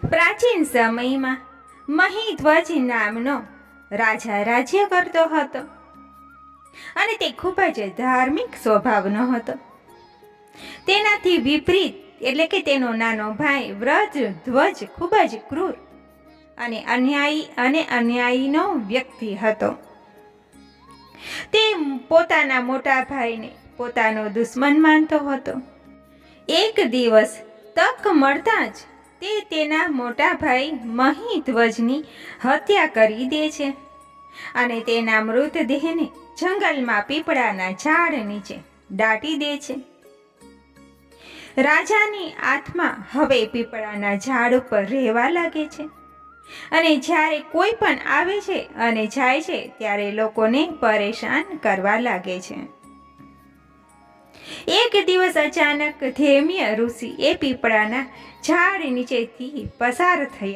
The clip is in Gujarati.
પ્રાચીન સમયમાં મહિધ્વજ નામનો રાજા રાજ્ય કરતો હતો. અને તે ખૂબ જ ધાર્મિક સ્વભાવનો હતો. તેનાથી વિપરીત, એટલે કે તેનો નાનો ભાઈ વ્રજ ધ્વજ ખૂબ જ ક્રૂર અને અન્યાયી અને અન્યાયીનો વ્યક્તિ હતો. તે પોતાના મોટા ભાઈને પોતાનો દુશ્મન માનતો હતો. એક દિવસ તક મળતા જ તે તેના મોટા ભાઈ મહિધ્વજની હત્યા કરી દે છે અને તેના મૃતદેહને જંગલમાં પીપળાના ઝાડ નીચે દાટી દે છે. રાજાની આત્મા હવે પીપળાના ઝાડ ઉપર રહેવા લાગે છે અને જ્યારે કોઈ પણ આવે છે અને જાય છે ત્યારે લોકોને પરેશાન કરવા લાગે છે. એક દિવસ અચાનક ધેમ્ય ઋષિ એ પીપળાના ઝાડ નીચેથી પસાર થયા.